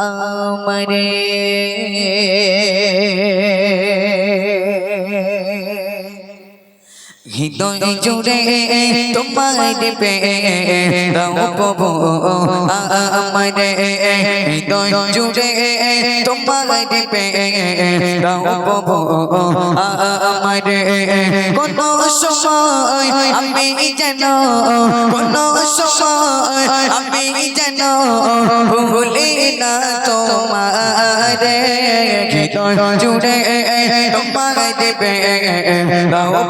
আমারে হৃদয় জুড়ে তোমার দেবে প্রভু আমারে হৃদয় জুড়ে তোমার দেবে প্রভু আমারে কোন সময় আমি যেন কোন সময় আমি যেন ভুলি জুড়ে তোমার দেবে।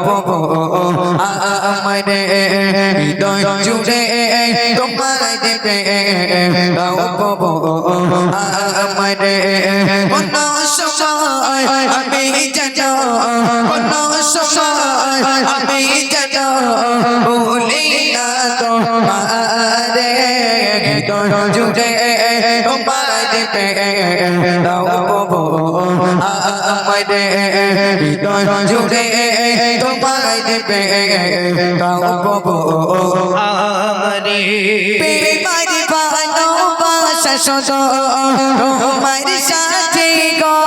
প্রভু আমারে হৃদয় জুড়ে তোমার দেবে। প্রভু আমারে কোন সময় আমি যেন কোন সময় আমি যেন ভুলি না তোমারে। হৃদয় জুড়ে তোমার দেবে দাও প্রভু আমারে জুড়ে তোমার দেবে দাও প্রভু আমারে প্রেমারি ভালোবাসা শত তোমার সাথে গো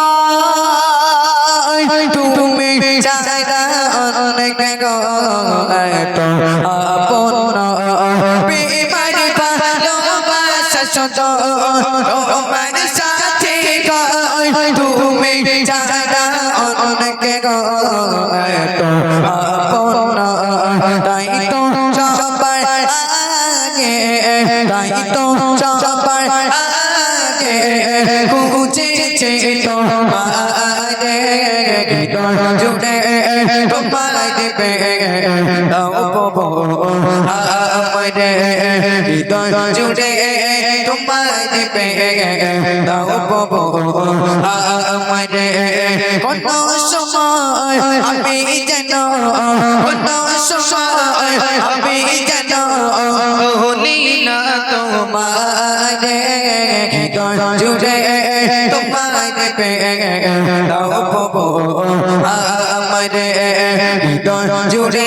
তুমি যারা অনেক গো এত তোমার সাথে তুমি যারা অনেক গো তাই তো সবার আগে তাই তো সবার আগে বুঝেছে তোমারে জুড়ে তোমার দেবে দাও প্রভু আমারে হৃদয় জুড়ে তোমার দেবে দাও প্রভু আমারে কোন সময় আমি যেন কোন সময় আমি যেন ভুলি না তোমারে জুড়ে তোমার দেবে দাও প্রভু আমারে জুড়ে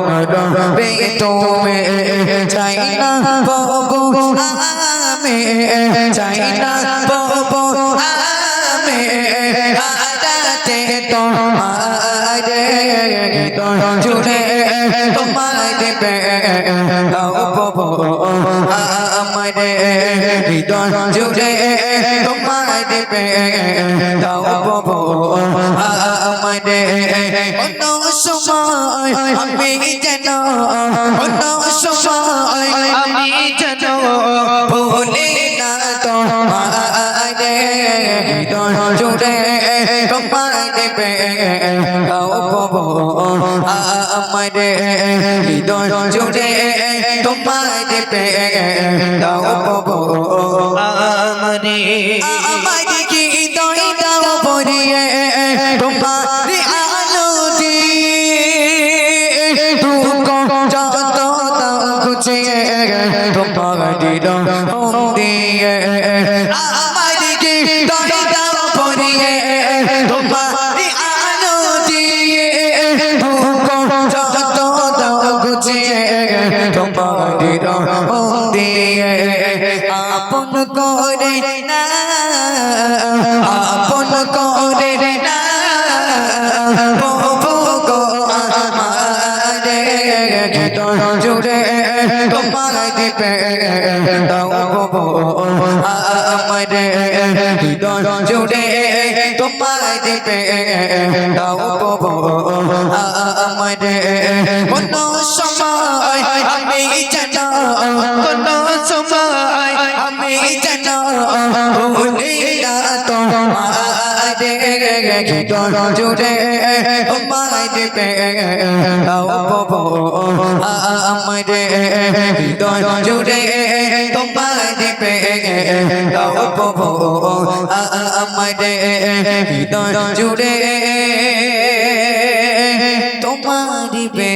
রবে তুমি চাই না বাবু আমি চাই না বাবু আমি হারাতে তোমারে জুড়ে তোমার দেবে বাবু আমারে জুড়ে তোমার দেবে দাও আমারে অন্য সময় আমি যেন অন্য সময় আমি যেন ভুলি না তোমারে। জুড়ে তোমার দেবে প্রভু। হৃদয় জুড়ে তোমার দেবে দিয়ে আমার কি দাও ভরিয়ে তোমার আলো দিয়ে তুমকো যত দাও খুঁজিয়ে তোমার দিল দিয়ে আপন করে না আমারে হৃদয় জুড়ে তোমার দিবে দাও প্রভু আমারে কোন সময় আমি যেন কোন সময় আমি যেন ভুলি না তোমারে জুড়ে তোমার দেবে দাও প্রভু আমারে হৃদয় জুড়ে তোমার আমারে হৃদয় জুড়ে তোমারি বে